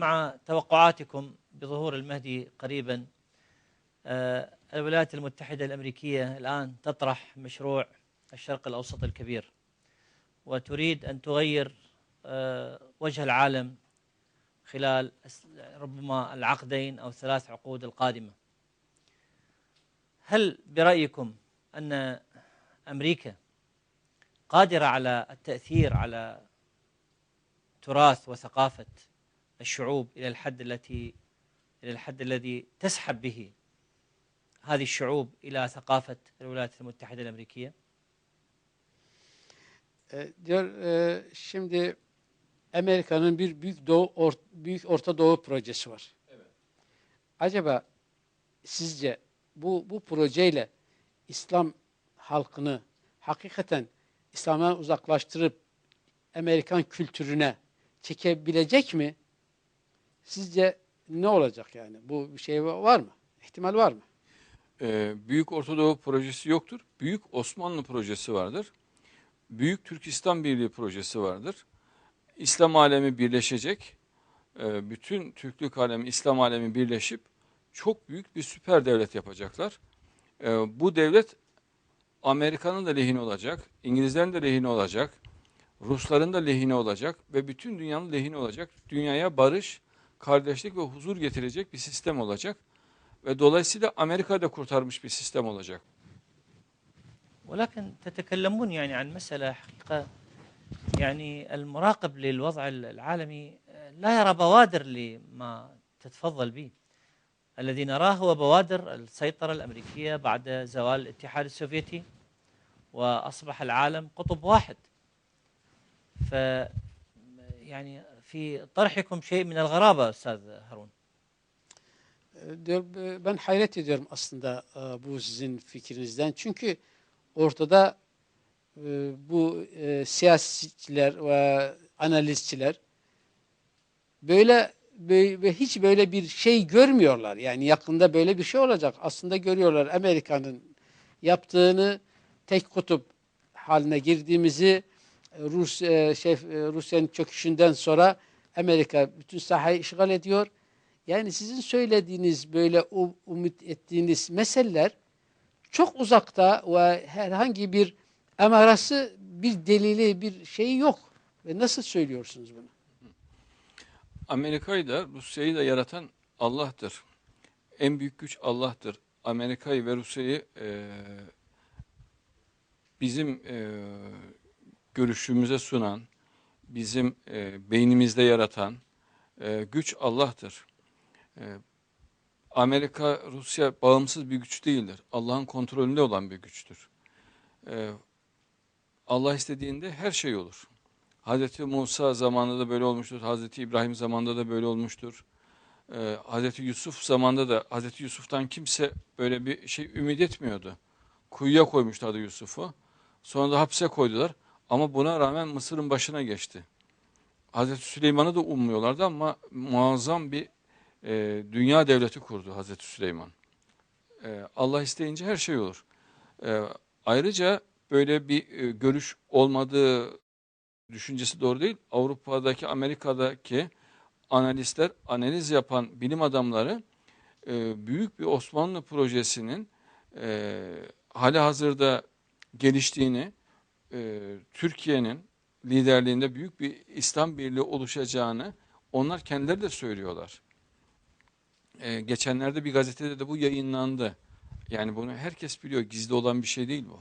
مع توقعاتكم بظهور المهدي قريبا. آه، الولايات المتحدة الأمريكية الآن تطرح مشروع الشرق الأوسط الكبير وتريد أن تغير آه، وجه العالم خلال ربما العقدين أو ثلاث عقود القادمة. هل برأيكم أن أمريكا قادرة على التأثير على تراث وثقافة الشعوب إلى الحد التي إلى الحد الذي تسحب به هذه الشعوب إلى ثقافة الولايات المتحدة الأمريكية؟ E, diyor e, şimdi Amerika'nın bir büyük doğu or- büyük Orta Doğu projesi var. Acaba sizce bu bu projeyle İslam halkını hakikaten İslam'dan uzaklaştırıp Amerikan kültürüne çekebilecek mi? Sizce ne olacak yani? Bu bir şey var mı? İhtimal var mı? Ee, Büyük Ortadoğu projesi yoktur. Büyük Osmanlı projesi vardır. Büyük Türkistan Birliği projesi vardır. İslam alemi birleşecek. Ee, Bütün Türklük alemi, İslam alemi birleşip çok büyük bir süper devlet yapacaklar. Ee, Bu devlet Amerika'nın da lehine olacak, İngilizlerin de lehine olacak, Rusların da lehine olacak ve bütün dünyanın lehine olacak. Dünyaya barış, kardeşlik ve huzur getirecek bir sistem olacak. Ve dolayısıyla Amerika da kurtarmış bir sistem olacak. ولكن تتكلمون يعني عن مسألة حقيقة يعني المراقب للوضع العالمي لا يرى بوادر لما تتفضل به الذي نراه هو بوادر السيطرة الأمريكية بعد زوال الاتحاد السوفيتي وأصبح العالم قطب واحد ف يعني في طرحكم شيء من الغرابة أستاذ هارون E, diyor e, ben hayret ediyorum aslında e, bu sizin fikrinizden. Çünkü ortada e, bu e, siyasetçiler ve analistçiler böyle böyle- ve hiç böyle bir şey görmüyorlar. Yani yakında böyle bir şey olacak. Aslında görüyorlar Amerika'nın yaptığını tek kutup haline girdiğimizi e, Rus e, şey e, Rusya'nın çöküşünden sonra Amerika bütün sahayı işgal ediyor. Yani sizin söylediğiniz böyle umut ettiğiniz meseleler çok uzakta ve herhangi bir emarası, bir delili, bir şeyi yok. Ve nasıl söylüyorsunuz bunu? Amerika'yı da Rusya'yı da yaratan Allah'tır. En büyük güç Allah'tır. Amerika'yı ve Rusya'yı e, bizim e, görüşümüze sunan, bizim e, beynimizde yaratan e, güç Allah'tır. E, Amerika, Rusya bağımsız bir güç değildir. Allah'ın kontrolünde olan bir güçtür. E, Allah istediğinde her şey olur. Hazreti Musa zamanında da böyle olmuştur. Hazreti İbrahim zamanında da böyle olmuştur. Ee, Hazreti Yusuf zamanında da Hazreti Yusuf'tan kimse böyle bir şey ümit etmiyordu. Kuyuya koymuşlardı Yusuf'u. Sonra da hapse koydular. Ama buna rağmen Mısır'ın başına geçti. Hazreti Süleyman'ı da ummuyorlardı ama muazzam bir e, dünya devleti kurdu Hazreti Süleyman. E, Allah isteyince her şey olur. E, ayrıca böyle bir e, görüş olmadığı düşüncesi doğru değil. Avrupa'daki, Amerika'daki analistler, analiz yapan bilim adamları e, büyük bir Osmanlı projesinin e, hali hazırda geliştiğini, e, Türkiye'nin liderliğinde büyük bir İslam Birliği oluşacağını onlar kendileri de söylüyorlar. E, geçenlerde bir gazetede de bu yayınlandı. Yani bunu herkes biliyor, gizli olan bir şey değil bu.